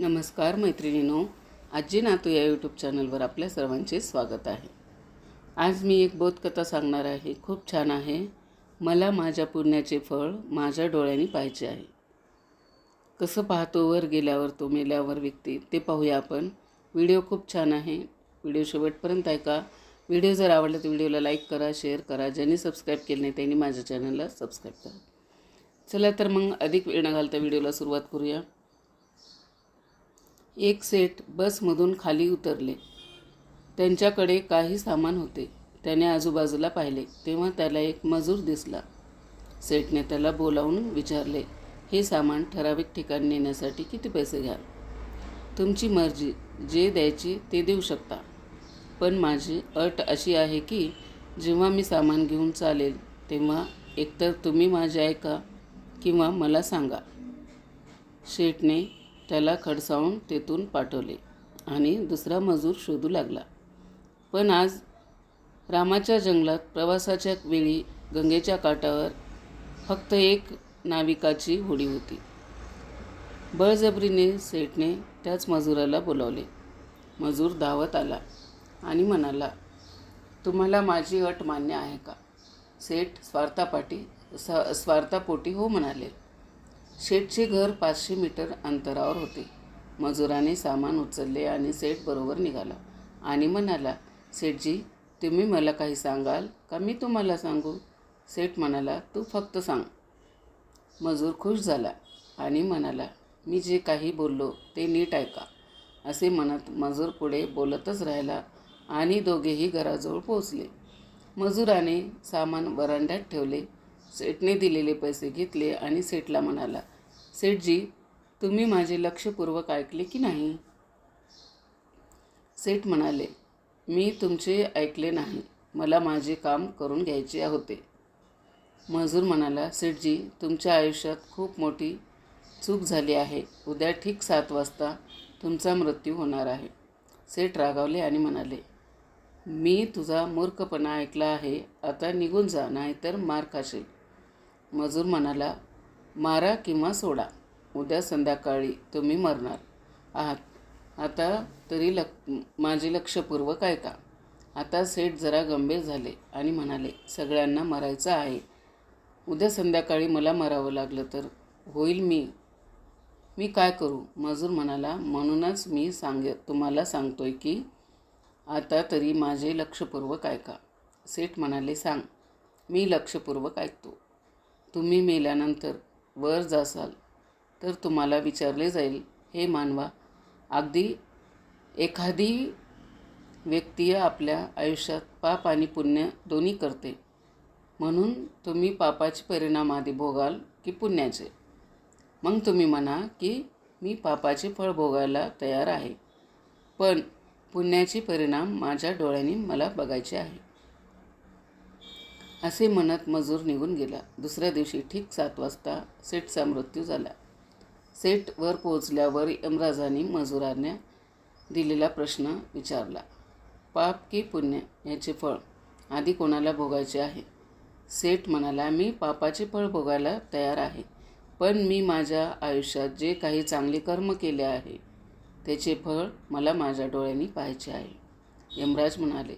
नमस्कार मैत्रिणीनो आजी नातू या यूट्यूब चॅनलवर आपल्या सर्वांचे स्वागत आहे. आज मी एक बोधकथा सांगणार आहे. खूप छान आहे. मला माझ्या पुण्याचे फळ माझ्या डोळ्यांनी पाहायचे आहे. कसं पाहतो वर गेल्यावर तो मेल्यावर व्यक्ती ते पाहूया आपण. व्हिडिओ खूप छान आहे. व्हिडिओ शेवटपर्यंत ऐका. व्हिडिओ जर आवडला तर व्हिडिओला लाईक करा शेअर करा. ज्यांनी सबस्क्राईब केलं नाही त्यांनी माझ्या चॅनलला सबस्क्राईब करा. चला तर मग अधिक वेळ न घालता व्हिडिओला सुरुवात करूया. एक सेठ बसमधून खाली उतरले. त्यांच्याकडे काही सामान होते. त्याने आजूबाजूला पाहिले. तेव्हा त्याला एक मजूर दिसला. सेठने त्याला बोलावून विचारले हे सामान ठराविक ठिकाणी नेण्यासाठी किती पैसे घ्याल? तुमची मर्जी. जे द्यायची ते देऊ शकता. पण माझी अट अशी आहे की जेव्हा मी सामान घेऊन चालेल तेव्हा एकतर तुम्ही माझे ऐका किंवा मला सांगा. शेठने त्याला खडसावून तेथून पाठवले आणि दुसरा मजूर शोधू लागला. पण आज रामाच्या जंगलात प्रवासाच्या वेळी गंगेच्या काठावर फक्त एक नाविकाची होडी होती. बळजबरीने सेठने त्याच मजुराला बोलावले. मजूर धावत आला आणि म्हणाला तुम्हाला माझी अट मान्य आहे का? सेठ स्वार्थापाटी स स्वार्थापोटी हो म्हणाले. शेठचे घर पाचशे मीटर अंतरावर होते. मजुराने सामान उचलले आणि सेठ बरोबर निघाला. आणि म्हणाला सेठजी तुम्ही मला काही सांगाल का? मी तुम्हाला सांगू. सेठ म्हणाला तू फक्त सांग. मजूर खुश झाला आणि म्हणाला मी जे काही बोललो ते नीट ऐका असे म्हणत मजूर पुढे बोलतच राहिला आणि दोघेही घराजवळ पोचले मजुराने सामान वरांड्यात ठेवले. सेठने दिलेले पैसे घेतले आणि सेठला म्हणाला सेठजी तुम्ही माझे लक्षपूर्वक ऐकले की नाही? सेठ म्हणाले मी तुमचे ऐकले नाही. मला माझे काम करून घ्यायचे होते. मजूर म्हणाला सेठजी तुमच्या आयुष्यात खूप मोठी चूक झाली आहे. उद्या ठीक सात वाजता तुमचा मृत्यू होणार आहे. सेठ रागावले आणि म्हणाले मी तुझा मूर्खपणा ऐकला आहे. आता निघून जा नाहीतर मार खाशील. मजूर म्हणाला मारा किंवा सोडा. उद्या संध्याकाळी तुम्ही मरणार. आहात. आता तरी लक माझे लक्षपूर्वक ऐका. आता सेठ जरा गंभीर झाले आणि म्हणाले सगळ्यांना मरायचं आहे. उद्या संध्याकाळी मला मरावं लागलं तर होईल मी. मी काय करू? मजूर म्हणाला म्हणूनच मी सांग तुम्हाला सांगतोय की आता तरी माझे लक्षपूर्वक ऐका. सेठ म्हणाले सांग. मी लक्षपूर्वक ऐकतो. तुम्ही मेल्यानंतर वर जासाल तर तुम्हाला विचारले जाईल हे मानवा अगदी एखादी व्यक्ती आपल्या आयुष्यात पाप आणि पुण्य दोन्ही करते. म्हणून तुम्ही पापाचे परिणाम आधी भोगाल की पुण्याचे. मग तुम्ही म्हणा की मी पापाचे फळ भोगायला तयार आहे. पण पुण्याचे परिणाम माझ्या डोळ्यांनी मला बघायचे आहे. असे म्हणत मजूर निघून गेला. दुसऱ्या दिवशी ठीक सात वाजता सेठचा मृत्यू झाला. सेटवर पोहोचल्यावर यमराजांनी मजुरांना दिलेला प्रश्न विचारला. पाप की पुण्य याचे फळ? आधी कोणाला भोगायचे आहे? सेठ म्हणाला मी पापाचे फळ भोगायला तयार आहे पण मी माझ्या आयुष्यात जे काही चांगले कर्म केले आहे त्याचे फळ मला माझ्या डोळ्यांनी पाहायचे आहे. यमराज म्हणाले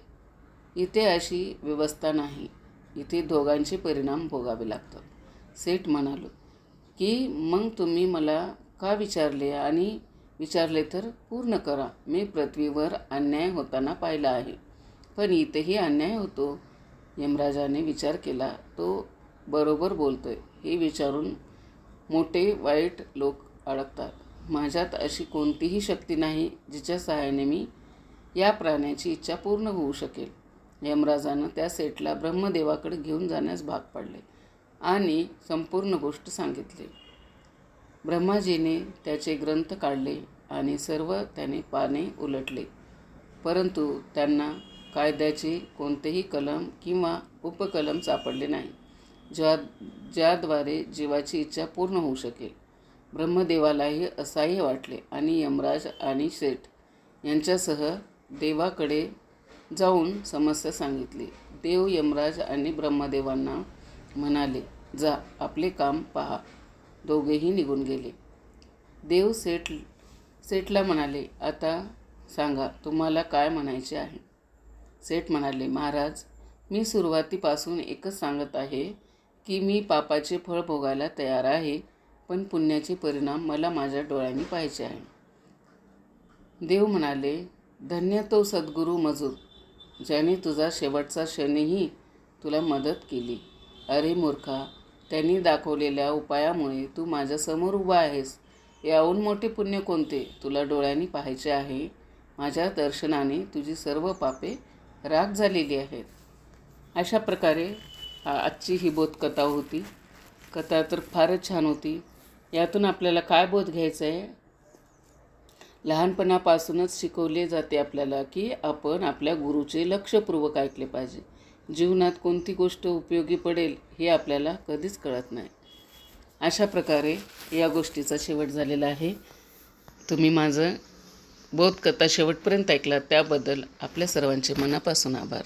इथे अशी व्यवस्था नाही. इथे दोघांचे परिणाम भोगावे लागतात. सेठ म्हणालो की मग तुम्ही मला का विचारले? आणि विचारले तर पूर्ण करा. मी पृथ्वीवर अन्याय होताना पाहिला आहे. पण इथेही अन्याय होतो. यमराजाने विचार केला तो बरोबर बोलतोय. हे विचारून मोठे वाईट लोक अडकतात. माझ्यात अशी कोणतीही शक्ती नाही जिच्या सहाय्याने मी या प्राण्याची इच्छा पूर्ण होऊ शकेल. यमराजानं त्या सेटला ब्रह्मदेवाकडे घेऊन जाण्यास भाग पाडले आणि संपूर्ण गोष्ट सांगितली. ब्रह्माजीने त्याचे ग्रंथ काढले आणि सर्व त्याने पाने उलटले. परंतु त्यांना कायद्याचे कोणतेही कलम किंवा उपकलम सापडले नाही ज्या ज्याद्वारे जीवाची इच्छा पूर्ण होऊ शकेल. ब्रह्मदेवालाही असाही वाटले आणि यमराज आणि शेठ यांच्यासह देवाकडे जाऊन समस्या सांगितली. देव यमराज आणि ब्रह्मदेवांना म्हणाले जा आपले काम पहा. दोघेही निघून गेले. देव सेठ सेठला म्हणाले आता सांगा तुम्हाला काय म्हणायचे आहे? सेठ म्हणाले महाराज मी सुरुवातीपासून एकच सांगत आहे की मी पापाचे फळ भोगायला तयार आहे पण पुण्याचे परिणाम मला माझ्या डोळ्यांनी पाहायचे आहे. देव म्हणाले धन्य तो सद्गुरू मजूर ज्याने तुझा शेवटचा क्षणही तुला मदत केली. अरे मूर्खा त्यांनी दाखवलेल्या उपायामुळे तू माझ्यासमोर उभा आहेस. याहून मोठे पुण्य कोणते? तुला डोळ्यांनी पाहायचे आहे. माझ्या दर्शनाने तुझी सर्व पापे राग झालेली आहेत. अशा प्रकारे आजची ही बोधकथा होती. कथा तर फारच छान होती. यातून आपल्याला काय बोध घ्यायचा आहे लहानपणापासूनच शिकवले जाते आपल्याला की आपण आपल्या गुरुचे लक्षपूर्वक ऐकले पाहिजे. जीवनात कोणती गोष्ट उपयोगी पडेल हे आपल्याला कधीच कळत नाही. अशा प्रकारे या गोष्टीचा शेवट झालेला आहे. तुम्ही माझं बोधकथा शेवटपर्यंत ऐकलात त्याबद्दल आपल्या सर्वांचे मनापासून आभार.